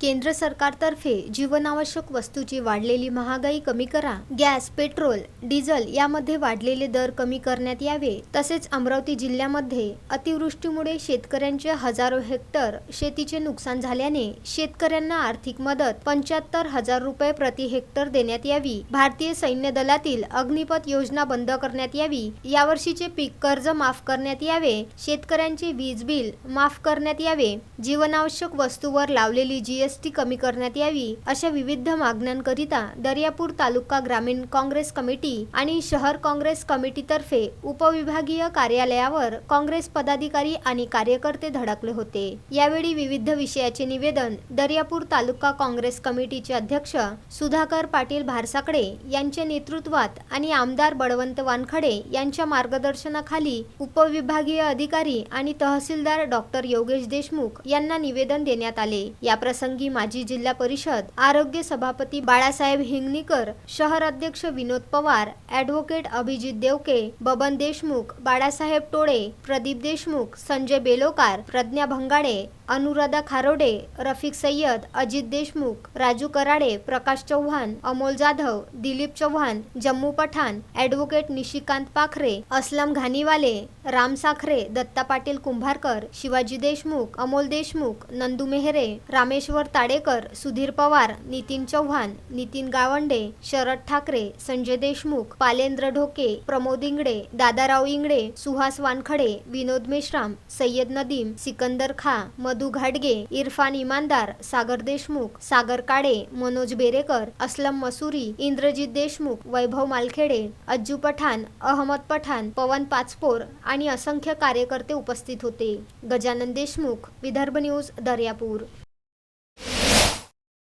केंद्र सरकारतर्फे जीवनावश्यक वस्तूची वाढलेली महागाई कमी करा. गॅस पेट्रोल डिझेल यामध्ये वाढलेले दर कमी करण्यात यावे. तसेच अमरावती जिल्ह्यामध्ये अतिवृष्टीमुळे शेतकऱ्यांचे हजारो हेक्टर शेतीचे नुकसान झाल्याने शेतकऱ्यांना आर्थिक मदत पंच्याहत्तर हजार रुपये प्रति हेक्टर देण्यात यावी. भारतीय सैन्य दलातील अग्निपथ योजना बंद करण्यात यावी. यावर्षीचे पीक कर्ज माफ करण्यात यावे. शेतकऱ्यांचे वीज बिल माफ करण्यात यावे. जीवनावश्यक वस्तूवर लावलेली जीएसटी कमी करण्यात यावी अशा विविध मागण्यांकरिता दर्यापूर तालुका ग्रामीण काँग्रेस कमिटी आणि शहर काँग्रेस कमिटीतर्फे उपविभागीय कार्यालयावर काँग्रेस पदाधिकारी आणि कार्यकर्ते धडकले होते. यावेळी विविध विषयाचे निवेदन दर्यापूर तालुका काँग्रेस कमिटीचे अध्यक्ष सुधाकर पाटील भारसाकडे यांच्या नेतृत्वात आणि आमदार बळवंत वानखडे यांच्या मार्गदर्शनाखाली उपविभागीय अधिकारी आणि तहसीलदार डॉक्टर योगेश देशमुख यांना निवेदन देण्यात आले. या प्रसंगी माजी जिल्हा परिषद आरोग्य सभापती बाळासाहेब हिंगणीकर शहर अध्यक्ष विनोद पवार ॲडव्होकेट अभिजित देवके बबन देशमुख बाळासाहेब टोळे प्रदीप देशमुख संजय बेलोकार प्रज्ञा भंगाडे अनुराधा खारोडे रफिक सय्यद अजित देशमुख राजू कराडे प्रकाश चव्हाण अमोल जाधव दिलीप चव्हाण जम्मू पठाण ॲडव्होकेट निशिकांत पाखरे असलम घानीवाले राम साखरे दत्ता पाटील कुंभारकर शिवाजी देशमुख अमोल देशमुख नंदू मेहरे रामेश्वर ताडेकर सुधीर पवार नितीन चव्हाण नितीन गावंडे शरद ठाकरे संजय देशमुख पालेंद्र ढोके प्रमोद इंगडे दादाराव इंगडे सुहास वानखडे विनोद मेश्राम सय्यद नदीम सिकंदर खा मधु घाडगे इरफान इमानदार सागर देशमुख सागर काळे मनोज बेरेकर असलम मसुरी इंद्रजित देशमुख वैभव मालखेडे अज्जू पठाण अहमद पठाण पवन पाचपोर आणि असंख्य कार्यकर्ते उपस्थित होते. गजानन देशमुख विदर्भ न्यूज दर्यापूर.